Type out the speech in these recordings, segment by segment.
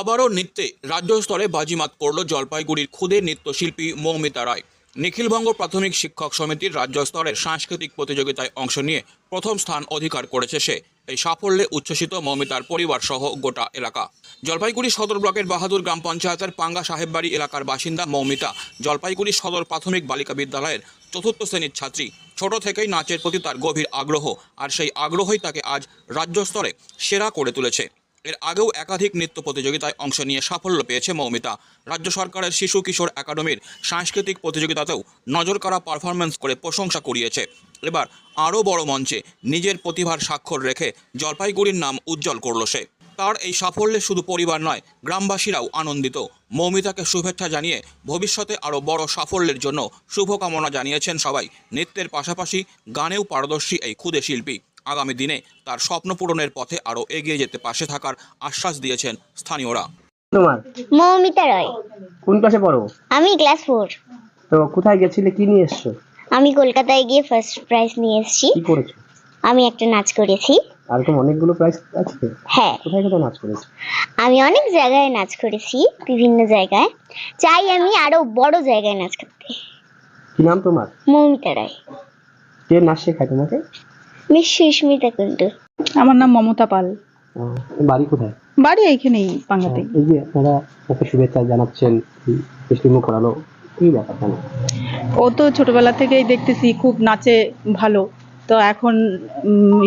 আবারও নৃত্যে রাজ্য স্তরে বাজিমাত করল জলপাইগুড়ির খুদে নৃত্যশিল্পী মৌমিতা রায়। নিখিলবঙ্গ প্রাথমিক শিক্ষক সমিতির রাজ্য স্তরের সাংস্কৃতিক প্রতিযোগিতায় অংশ নিয়ে প্রথম স্থান অধিকার করেছে সে। এই সাফল্যে উচ্ছ্বসিত মৌমিতার পরিবার সহ গোটা এলাকা। জলপাইগুড়ি সদর ব্লকের বাহাদুর গ্রাম পঞ্চায়েতের পাঙ্গা সাহেববাড়ি এলাকার বাসিন্দা মৌমিতা জলপাইগুড়ি সদর প্রাথমিক বালিকা বিদ্যালয়ের চতুর্থ শ্রেণির ছাত্রী। ছোট থেকেই নাচের প্রতি তার গভীর আগ্রহ, আর সেই আগ্রহই তাকে আজ রাজ্য স্তরে সেরা করে তুলেছে। এর আগেও একাধিক নৃত্য প্রতিযোগিতায় অংশ নিয়ে সাফল্য পেয়েছে মৌমিতা। রাজ্য সরকারের শিশু কিশোর একাডেমির সাংস্কৃতিক প্রতিযোগিতাতেও নজর নজরকাড়া পারফরমেন্স করে প্রশংসা কুড়িয়েছে। এবার আরও বড় মঞ্চে নিজের প্রতিভার স্বাক্ষর রেখে জলপাইগুড়ির নাম উজ্জ্বল করল সে। তার এই সাফল্যে শুধু পরিবার নয়, গ্রামবাসীরাও আনন্দিত। মৌমিতাকে শুভেচ্ছা জানিয়ে ভবিষ্যতে আরও বড় সাফল্যের জন্য শুভকামনা জানিয়েছেন সবাই। নৃত্যের পাশাপাশি গানেও পারদর্শী এই ক্ষুদে শিল্পী। আগামী দিনে তার স্বপ্ন পূরণের পথে আরও এগিয়ে যেতে পাশে থাকার আশ্বাস দিয়েছেন স্থানীয়রা। তোমার? মৌমিতা রয়। কোন ক্লাসে পড়ো? আমি ক্লাস ফোর। তো কোথায় গেছিলে? কি নিয়ে এসছো? আমি কলকাতায় গিয়ে ফার্স্ট প্রাইজ নিয়ে এসেছি। কি করেছ? আমি একটা নাচ করেছি। আর এরকম অনেকগুলো প্রাইজ আছে। হ্যাঁ। কোথায় কোথায় নাচ করেছ? আমি অনেক জায়গায় নাচ করেছি বিভিন্ন জায়গায়। চাই আমি আরও বড় জায়গায় নাচ করতে। কি নাম তোমার? মৌমিতা রায়। কে নাচ শেখায় তোমাকে? মিস সুস্মিতা কুন্ডু আমার নাম মমতা পাল। বাড়ি কোথায়? বাড়ি এইখানেই পাঙ্গাতেই এই যে আপনারা ওকে শুভেচ্ছা জানাচ্ছেন মিষ্টিমুখ করালো কি ব্যাপার জানো ও তো ছোটবেলা থেকেই দেখতেছি খুব নাচে ভালো। তো এখন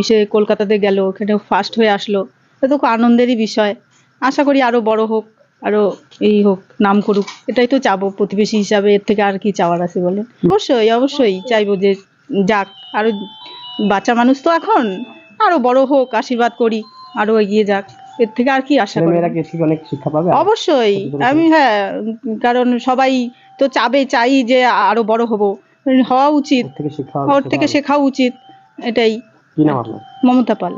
এসে কলকাতাতে গেল ওখানে ফার্স্ট হয়ে আসলো। তো তো খুব আনন্দেরই বিষয়। আশা করি আরও বড় হোক আরও এই হোক নাম করুক। এটাই তো চাবো প্রতিবেশী হিসাবে এর থেকে আর কি চাওয়ার আছে বলে অবশ্যই অবশ্যই চাইব যে যাক আরও বাচ্চা মানুষ তো এখন। আরও বড় হোক আশীর্বাদ করি আরও এগিয়ে যাক। এর থেকে আর কি আশা করি। অনেক শিক্ষা পাবে? অবশ্যই। আমি হ্যাঁ কারণ সবাই তো চাবে চাই যে আরও বড় হব। হওয়া উচিত। ওর থেকে। শেখা উচিত। এটাই। মমতা পাল।